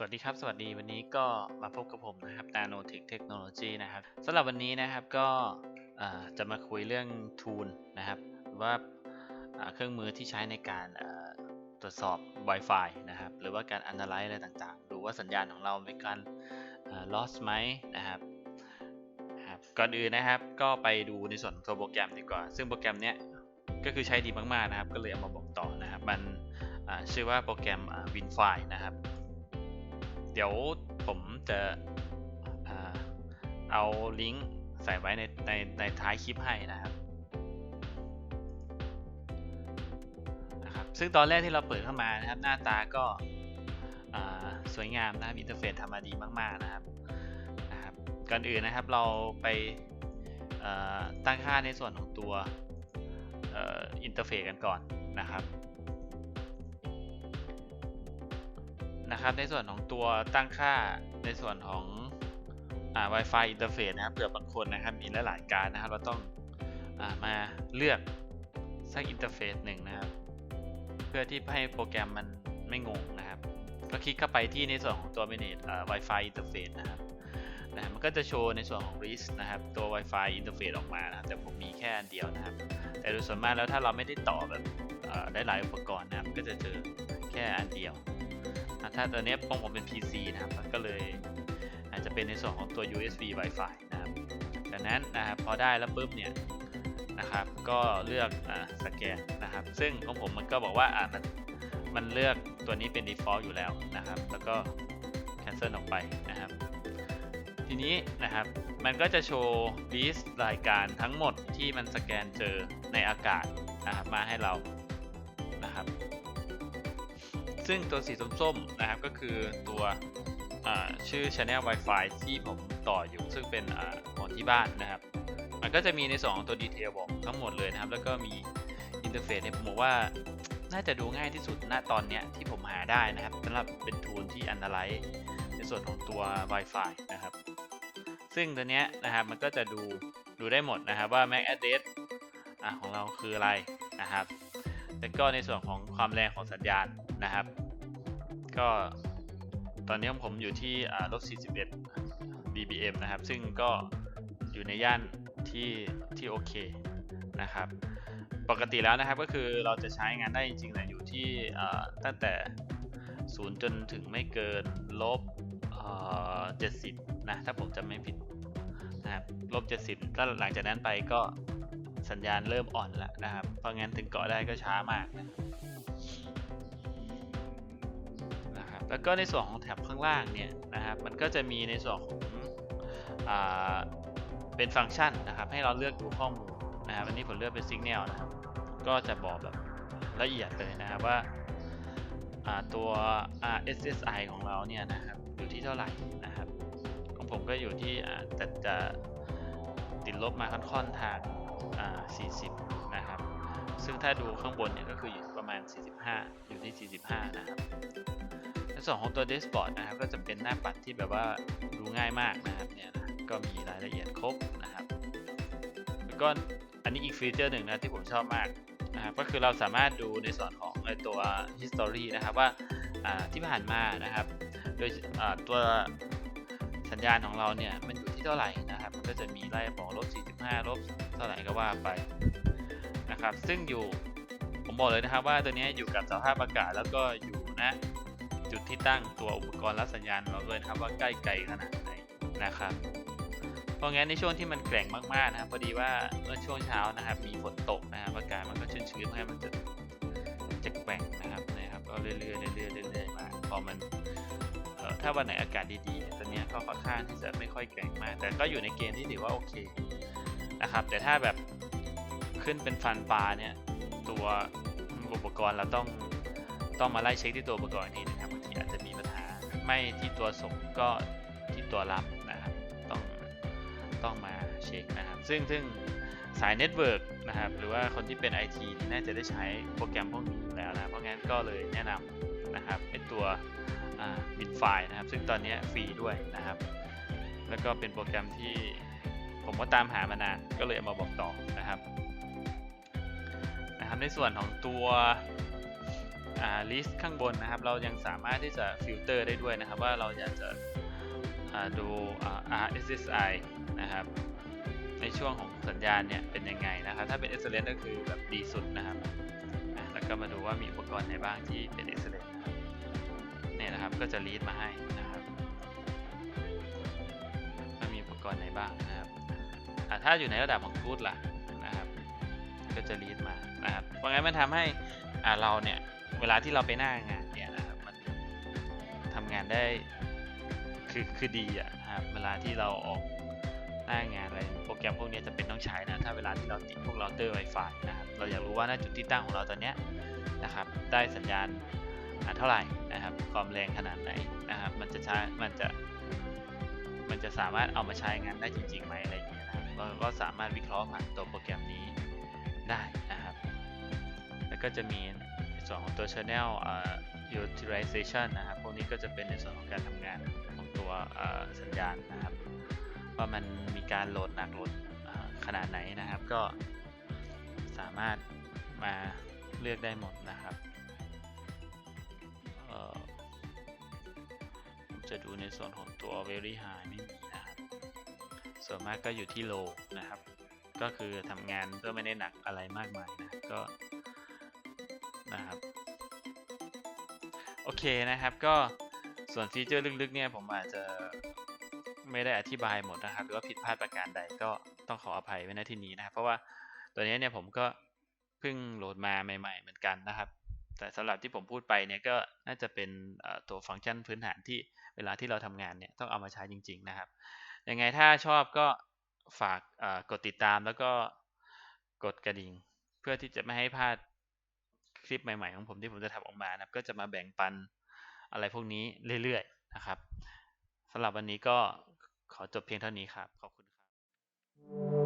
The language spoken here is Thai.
สวัสดีครับ สวัสดีวันนี้ก็มาพบกับผมนะครับ Nano Tech Technology นะครับสำหรับวันนี้นะครับก็จะมาคุยเรื่อง Tool นะครับหรือว่าเครื่องมือที่ใช้ในการตรวจสอบ Wi-Fi นะครับ หรือว่าการ Analyze อะไรต่างๆ ดูว่าสัญญาณของเรามีการ loss ไหมนะครับรบก่อนอื่นนะครับก็ไปดูในส่วนของตัวโปรแกรมดีกว่า ซึ่งโปรแกรมเนี้ยก็คือใช้ดีมากๆนะครับ ก็เลยเอามาบอกต่อนะครับ มันชื่อว่าโปรแกรม WinFi นะครับ ดี๋ยวผมจะเอาลิงก์ใส่ไว้ในในในท้ายคลิปให้นะครับนะครับ ซึ่งตอนแรกที่เราเปิดเข้ามานะครับ หน้าตาก็สวยงามนะครับอินเทอร์เฟซทำมาดีมาก ๆนะครับนะครับ ก่อนอื่นนะครับเราไปตั้งค่าในส่วนของตัวอินเทอร์เฟซกันก่อนนะครับ นะครับ ในส่วนของตัวตั้งค่าในส่วนของอ่า Wi-Fi interface นะครับเผื่อบางคนนะครับมีหลายๆการนะครับ เราต้องอามาเลือกสักอินเทอร์เฟซหนึ่งนะครับ เพื่อที่ให้โปรแกรมมันไม่งงนะครับ ก็คลิกเข้าไปที่ในส่วนของตัว manage อ่า Wi-Fi interface นะครับนะมันก็จะโชว์ในส่วนของ list นะครับ ตัว Wi-Fi interface ออกมานะครับแต่ผมมีแค่อันเดียวนะครับ แต่โดยส่วนมากแล้วถ้าเราไม่ได้ต่อแบบอ่อได้หลายอุปกรณ์นะครับ ก็จะเจอแค่อันเดียว ถ้าตัวนี้ของผมเป็น PC นะครับ ก็เลยอาจจะเป็นในส่วนของตัว USB Wi-Fi นะครับจากนั้นนะครับพอได้แล้วปุ๊บเนี่ยนะครับ ก็เลือกอสแกนนะครับ ซึ่งของผมมันก็บอกว่าอ่ามันมันเลือกตัวนี้เป็น default อยู่แล้วนะครับ แล้วก็ cancel ออกไปนะครับ ทีนี้นะครับมันก็จะโชว์ list รายการทั้งหมดที่มันสแกนเจอในอากาศนะครับมาให้เรา ซึ่งตัวสีส้มๆนะครับก็คือตัวชื่อ Channel Wi-Fi ที่ผมต่ออยู่ ซึ่งเป็นอาของที่บ้านนะครับ มันก็จะมีในส่วนของตัวดีเทลบอกทั้งหมดเลยนะครับ แล้วก็มีอินเทอร์เฟซเนี่ยผมบอกว่าน่าจะดูง่ายที่สุดณตอนนี้ที่ผมหาได้นะครับสำหรับเป็นทูลที่ Analyze ในส่วนของตัว Wi-Fi นะครับ ซึ่งตัวเนี้ยนะครับมันก็จะดูดูได้หมดนะครับว่า MAC address อของเราคืออะไรนะครับแล้วก็ในส่วนของความแรงของสัญญาณ นะครับ ก็ตอนนี้ผมอยู่ที่ลบ41 dBm นะครับ ซึ่งก็อยู่ในย่านที่ที่โอเคนะครับ ปกติแล้วนะครับก็คือเราจะใช้งานได้จริงๆนะอยู่ที่ตั้งแต่ 0 จนถึงไม่เกินลบ70 นะ ถ้าผมจำไม่ผิดนะครับลบ70ถ้าหลังจากนั้นไปก็สัญญาณเริ่มอ่อนแล้วนะครับ เพราะงั้นถึงเกาะได้ก็ช้ามากนะ แล้วก็ในส่วนของแท็บข้างล่างเนี่ยนะครับมันก็จะมีในส่วนของอเป็นฟังก์ชันนะครับให้เราเลือกดูข้อมูลนะครับอันนี้ผมเลือกเป็น Signal นะครับก็จะบอกแบบละเอียดเลยนะครับว่าาตัว RSSI ของเราเนี่ยนะครับอยู่ที่เท่าไหร่นะครับของผมก็อยู่ที่แต่จะติดลบมาค่อนๆทางา40 นะครับ ซึ่งถ้าดูข้างบนเนี่ยก็คืออยู่ประมาณ 45 อยู่ที่ 45 นะครับ ในส่วนของตัว dashboard นะครับก็จะเป็นหน้าปัดที่แบบว่าดูง่ายมากนะครับเนี่ยนะก็มีรายละเอียดครบนะครับแล้วก็อันนี้อีกฟีเจอร์หนึ่งนะที่ผมชอบมากนะครับก็คือเราสามารถดูในส่วนของตัว history นะครับว่าที่ผ่านมานะครับ โดยตัวสัญญาณของเราเนี่ยมันอยู่ที่เท่าไหร่นะครับมันก็จะมีไล่บอกลบ45ลบเท่าไหร่ก็ว่าไปนะครับ ซึ่งอยู่ผมบอกเลยนะครับว่าตัวนี้อยู่กับสภาพอากาศแล้วก็อยู่ณ จุดที่ตั้งตัวอุปกรณ์รับสัญญาณเราด้วยนะครับว่าใกล้ไกลขนาดไหนนะครับ เพราะงั้นในช่วงที่มันแกร่งมากๆนะครับพอดีว่าเมื่อช่วงเช้านะครับ มีฝนตกนะครับอากาศมันก็ชื้นๆให้มันจะจะแกว่งนะครับนะครับก็เรื่อยๆเรื่อยๆเรื่อยๆมาพอมันถ้าวันไหนอากาศดีๆเนี่ยตัวเนี้ยก็ค่อนข้างที่จะไม่ค่อยแกร่งมาก แต่ก็อยู่ในเกณฑ์ที่ถือว่าโอเคนะครับ แต่ถ้าแบบขึ้นเป็นฟันปลาเนี่ยตัวอุปกรณ์เราต้อง ต้องมาไล่เช็คที่ตัวอุปกรณ์นี้นะครับบางทีอาจจะมีปัญหาไม่ที่ตัวส่งก็ที่ตัวรับนะครับต้องต้องมาเช็คนะครับ ซึ่งซึ่งสายเน็ตเวิร์กนะครับหรือว่าคนที่เป็น IT น่าจะได้ใช้โปรแกรมพวกนี้แล้วนะเพราะงั้นก็เลยแนะนำนะครับเป็นตัวบินไฟนะครับ ซึ่งตอนนี้ฟรีด้วยนะครับ แล้วก็เป็นโปรแกรมที่ผมก็ตามหามานานก็เลยเอามาบอกต่อนะครับนะครับ ในส่วนของตัว อ่า list ข้างบนนะครับ เรายังสามารถที่จะฟิลเตอร์ได้ด้วยนะครับ ว่าเราอยากจะดู RSSI นะครับ ในช่วงของสัญญาณเนี่ยเป็นยังไงนะครับ ถ้าเป็น excellent ก็คือแบบดีสุดนะครับ แล้วก็มาดูว่ามีอุปกรณ์ไหนบ้างที่เป็น excellent นะครับเนี่ยนะครับก็จะ list มาให้นะครับว่ามีอุปกรณ์ไหนบ้างนะครับถ้าอยู่ในระดับของ good ล่ะนะครับ ก็จะ list มานะครับเพราะงั้นมันทำให้เราเนี่ย เวลาที่เราไปหน้างานเนี่ยนะครับมันทำงานได้คือคือดีอะนะครับเวลาที่เราออกหน้างานอะไรโปรแกรมพวกนี้จะเป็นต้องใช้นะถ้าเวลาที่เราติดพวกเราเตอร์ Wi-Fi นะครับเราอยากรู้ว่าหน้าจุดที่ตั้งของเราตอนเนี้ยนะครับได้สัญญาณเท่าไหร่นะครับความแรงขนาดไหนนะครับมันจะใช้มันจะมันจะสามารถเอามาใช้งานได้จริงๆไหมอะไรอย่างเงี้ยนะครับก็สามารถวิเคราะห์ผ่านตัวโปรแกรมนี้ได้นะครับ แล้วก็จะมี ส่วนของตัว Channel utilization นะครับ พวกนี้ก็จะเป็นในส่วนของการทำงานของตัวสัญญาณนะครับ ว่ามันมีการโหลดหนักโหลดขนาดไหนนะครับ ก็สามารถมาเลือกได้หมดนะครับผมจะดูในส่วนของตัว very high ไม่มีนะครับ ส่วนมากก็อยู่ที่ low นะครับ ก็คือทำงานก็ไม่ได้หนักอะไรมากมายนะ ก็ นะครับ โอเคนะครับก็ส่วนฟีเจอร์ลึกๆเนี่ยผมอาจจะไม่ได้อธิบายหมดนะครับ หรือว่าผิดพลาดประการใดก็ต้องขออภัยไว้ณที่นี้นะครับ เพราะว่าตัวนี้เนี่ยผมก็เพิ่งโหลดมาใหม่ ๆ เหมือนกันนะครับ แต่สำหรับที่ผมพูดไปเนี่ยก็น่าจะเป็นตัวฟังก์ชันพื้นฐานที่เวลาที่เราทำงานเนี่ยต้องเอามาใช้จริง ๆ นะครับยังไงถ้าชอบก็ฝากกดติดตามแล้วก็กดกระดิ่ง เพื่อที่จะไม่ให้พลาด คลิปใหม่ๆของผมที่ผมจะทำออกมานะก็จะมาแบ่งปันอะไรพวกนี้เรื่อยๆนะครับสำหรับวันนี้ก็ขอจบเพียงเท่านี้ครับ ขอบคุณครับ